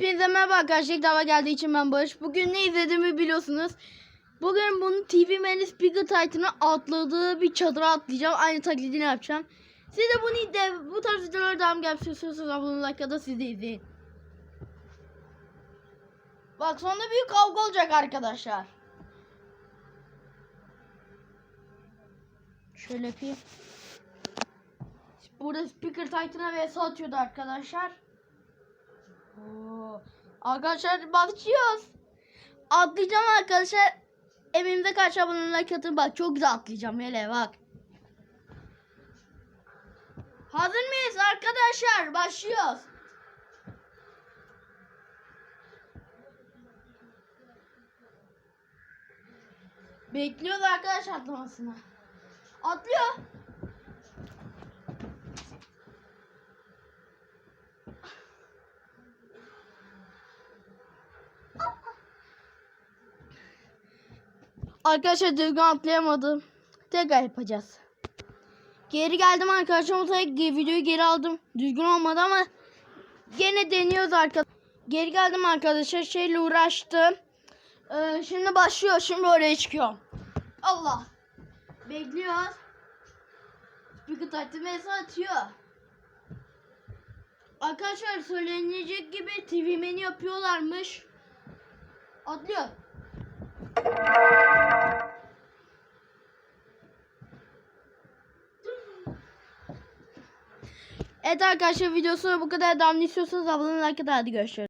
Hepinize merhaba arkadaşlar. Defa geldiği için ben Barış. Bugün ne izlediğimi biliyorsunuz. Bugün bunun TV Man'i Speaker Titan'ı atladığı bir çadıra atlayacağım. Aynı taklidini yapacağım. Siz de bunu de bu tarz videoları devam gelmek istiyorsanız abone like ya da siz de izleyin. Bak sonunda büyük kavga olacak arkadaşlar. Şöyle yapayım. Burada Speaker Titan'a vs atıyordu arkadaşlar. Arkadaşlar başlıyoruz. Atlayacağım arkadaşlar. Elimde kaç abonelik atın bak çok güzel atlayacağım hele bak. Hazır mıyız arkadaşlar? Başlıyoruz. Bekliyoruz arkadaşlar atlamasını. Atlıyor. Arkadaşlar düzgün atlayamadım. Tekrar yapacağız. Geri geldim arkadaşlar. Videoyu geri aldım. Düzgün olmadı ama gene deniyoruz arkadaşlar. Geri geldim arkadaşlar. Şeyle uğraştım. Ee, şimdi başlıyor. Şimdi oraya çıkıyorum. Allah. Bekliyoruz. Çünkü mesaj atıyor. Arkadaşlar söylenecek gibi TV menü yapıyorlarmış. Atlıyor. Evet arkadaşlar videosu bu kadar. Devamlı istiyorsanız abone olun. Like. Hadi görüşürüz.